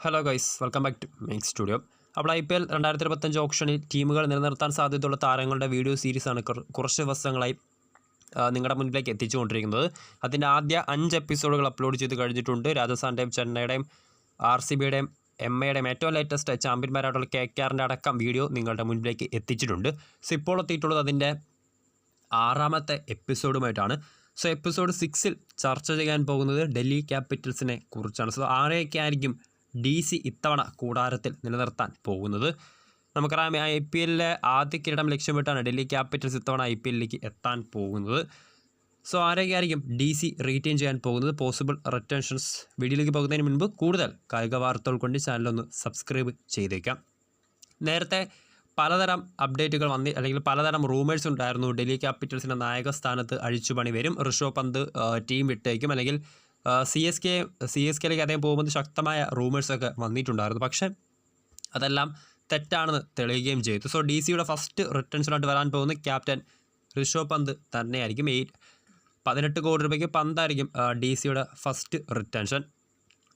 Hello guys welcome back to main studio അപ്പോൾ I P L രണ്ടായിരത്തി ഇരുപത്തഞ്ച് ഓപ്ഷനിൽ ടീമുകൾ നിലനിർത്താൻ സാധ്യതയുള്ള താരങ്ങളുടെ വീഡിയോ സീരീസാണ് കുറ- കുറച്ച് ദിവസങ്ങളായി നിങ്ങളുടെ മുൻപിലേക്ക് എത്തിച്ചുകൊണ്ടിരിക്കുന്നത്. അതിന്റെ ആദ്യ അഞ്ച് എപ്പിസോഡുകൾ അപ്ലോഡ് ചെയ്ത് കഴിഞ്ഞിട്ടുണ്ട്. രാജസ്ഥാന്റെയും ചെന്നൈയുടെയും ആർ സി ബിയുടെയും എം എയുടെയും ഏറ്റവും ലേറ്റസ്റ്റ് ചാമ്പ്യന്മാരായിട്ടുള്ള കെ കെ ആറിന്റെ അടക്കം വീഡിയോ നിങ്ങളുടെ മുന്നിലേക്ക് എത്തിച്ചിട്ടുണ്ട്. സോ ഇപ്പോൾ എത്തിയിട്ടുള്ളത് അതിന്റെ ആറാമത്തെ എപ്പിസോഡുമായിട്ടാണ് സോ എപ്പിസോഡ് സിക്സിൽ ചർച്ച ചെയ്യാൻ പോകുന്നത് ഡൽഹി ക്യാപിറ്റൽസിനെ കുറിച്ചാണ്. സോ ആരെയൊക്കെ ആയിരിക്കും ഡി സി ഇത്തവണ കൂടാരത്തിൽ നിലനിർത്താൻ പോകുന്നത്. നമുക്കറിയാം ഐ പി എല്ലിലെ ആദ്യ കിരീടം ലക്ഷ്യമിട്ടാണ് ഡൽഹി ക്യാപിറ്റൽസ് ഇത്തവണ ഐ പി എല്ലിലേക്ക് എത്താൻ പോകുന്നത്. സോ ആരൊക്കെ ആയിരിക്കും ഡി സി റീറ്റെയിൻ ചെയ്യാൻ പോകുന്നത്? പോസിബിൾ റിട്ടൻഷൻസ് വീഡിയോയിലേക്ക് പോകുന്നതിന് മുൻപ് കൂടുതൽ കായിക വാർത്തകൾ കൊണ്ട് ചാനലൊന്ന് സബ്സ്ക്രൈബ് ചെയ്തേക്കാം. നേരത്തെ പലതരം അപ്ഡേറ്റുകൾ വന്നി അല്ലെങ്കിൽ പലതരം റൂമേഴ്സ് ഉണ്ടായിരുന്നു. ഡൽഹി ക്യാപിറ്റൽസിന്റെ നായക സ്ഥാനത്ത് അഴിച്ചുപണി വരും. ഋഷഭ് പന്ത് ടീം വിട്ടേക്കും. അല്ലെങ്കിൽ C S K C S കെയിലേക്ക് അദ്ദേഹം പോകുമ്പോൾ ശക്തമായ റൂമേഴ്സൊക്കെ വന്നിട്ടുണ്ടായിരുന്നു. പക്ഷേ അതെല്ലാം തെറ്റാണെന്ന് തെളിയുകയും ചെയ്തു. സോ ഡി സിയുടെ ഫസ്റ്റ് റിട്ടേൺസിനായിട്ട് വരാൻ പോകുന്ന ക്യാപ്റ്റൻ ഋഷഭ് പന്ത് തന്നെയായിരിക്കും. എയ്റ്റ് പതിനെട്ട് കോടി രൂപയ്ക്ക് പന്തായിരിക്കും ഡി സിയുടെ ഫസ്റ്റ് റിട്ടൻഷൻ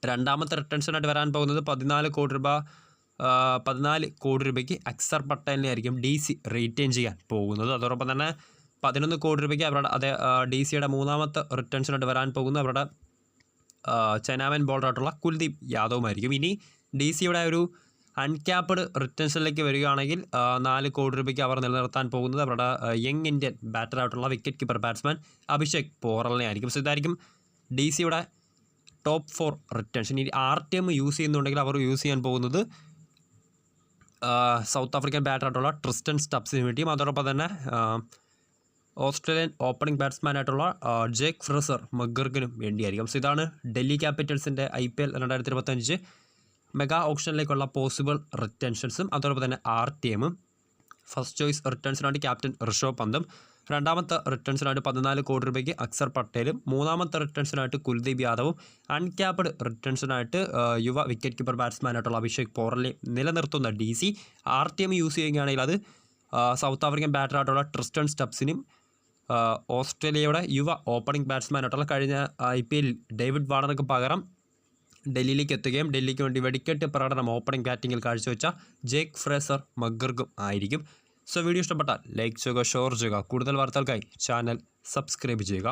രണ്ടാമത്തെ റിട്ടൻഷനായിട്ട് വരാൻ പോകുന്നത് പതിനാല് കോടി രൂപ പതിനാല് കോടി രൂപയ്ക്ക് അക്സർ പട്ടേലിനെ ആയിരിക്കും ഡി സി റീറ്റെയിൻ ചെയ്യാൻ പോകുന്നത്. അതോടൊപ്പം തന്നെ പതിനൊന്ന് കോടി രൂപയ്ക്ക് അവരുടെ അതേ ഡി സിയുടെ മൂന്നാമത്തെ റിട്ടൻഷനായിട്ട് വരാൻ പോകുന്നത് അവരുടെ ആ, ചൈനാമൻ ബോളറായിട്ടുള്ള കുൽദീപ് യാദവുമായിരിക്കും. ഇനി ഡി സിയുടെ ഒരു അൺക്യാപ്ഡ് റിട്ടൻഷനിലേക്ക് വരികയാണെങ്കിൽ നാല് കോടി രൂപയ്ക്ക് അവർ നിലനിർത്താൻ പോകുന്നത് അവരുടെ യങ് ഇന്ത്യൻ ബാറ്ററായിട്ടുള്ള വിക്കറ്റ് കീപ്പർ ബാറ്റ്സ്മാൻ അഭിഷേക് പോറലിനെ ആയിരിക്കും. സോ ഇതായിരിക്കും ഡി സിയുടെ ടോപ്പ് ഫോർ റിട്ടൻഷൻ ഇനി ആർ ടി എം യൂസ് ചെയ്യുന്നുണ്ടെങ്കിൽ അവർ യൂസ് ചെയ്യാൻ പോകുന്നത് സൗത്ത് ആഫ്രിക്കൻ ബാറ്ററായിട്ടുള്ള ട്രിസ്റ്റൻ സ്റ്റബ്സിന് വേണ്ടിയും അതോടൊപ്പം തന്നെ ഓസ്ട്രേലിയൻ ഓപ്പണിംഗ് ബാറ്റ്സ്മാനായിട്ടുള്ള ജേക്ക് ഫ്രസർ മഗർഗിനും വേണ്ടിയായിരിക്കും. സോ ഇതാണ് ഡൽഹി ക്യാപിറ്റൽസിന്റെ ഐ പി എൽ രണ്ടായിരത്തി ഇരുപത്തഞ്ച് മെഗാ ഓപ്ഷനിലേക്കുള്ള പോസിബിൾ റിട്ടൻഷൻസും അതോടൊപ്പം തന്നെ ആർ ടി എമ്മും. ഫസ്റ്റ് ചോയ്സ് റിട്ടേൺസിനായിട്ട് ക്യാപ്റ്റൻ ഋഷഭ് പന്തും രണ്ടാമത്തെ റിട്ടേൺസിനായിട്ട് പതിനാല് കോടി രൂപയ്ക്ക് അക്സർ പട്ടേലും മൂന്നാമത്തെ റിട്ടേൺസിനായിട്ട് കുൽദീപ് യാദവും അൺക്യാപ്ഡ് റിട്ടേൺസിനായിട്ട് യുവ വിക്കറ്റ് കീപ്പർ ബാറ്റ്സ്മാനായിട്ടുള്ള അഭിഷേക് പോറലെ നിലനിർത്തുന്ന D C R T M use ചെയ്യുകയാണെങ്കിൽ അത് സൗത്ത് ആഫ്രിക്കൻ ബാറ്ററായിട്ടുള്ള ട്രിസ്റ്റൺ സ്റ്റബ്സിനും ആ, ഓസ്ട്രേലിയയുടെ യുവ ഓപ്പണിംഗ് ബാറ്റ്സ്മാനായിട്ടുള്ള കഴിഞ്ഞ ഐ പി എല്ലിൽ ഡേവിഡ് വാർണർക്ക് പകരം ഡൽഹിയിലേക്ക് എത്തുകയും ഡൽഹിക്ക് വേണ്ടി വെടിക്കെട്ട് പ്രകടനം ഓപ്പണിംഗ് ബാറ്റിങ്ങിൽ കാഴ്ചവെച്ച ജേക്ക് ഫ്രേസർ മഗർഗും ആയിരിക്കും. സോ വീഡിയോ ഇഷ്ടപ്പെട്ടാൽ ലൈക്ക് ചെയ്യുക ഷെയർ ചെയ്യുക. കൂടുതൽ വാർത്തകൾക്കായി ചാനൽ സബ്സ്ക്രൈബ് ചെയ്യുക.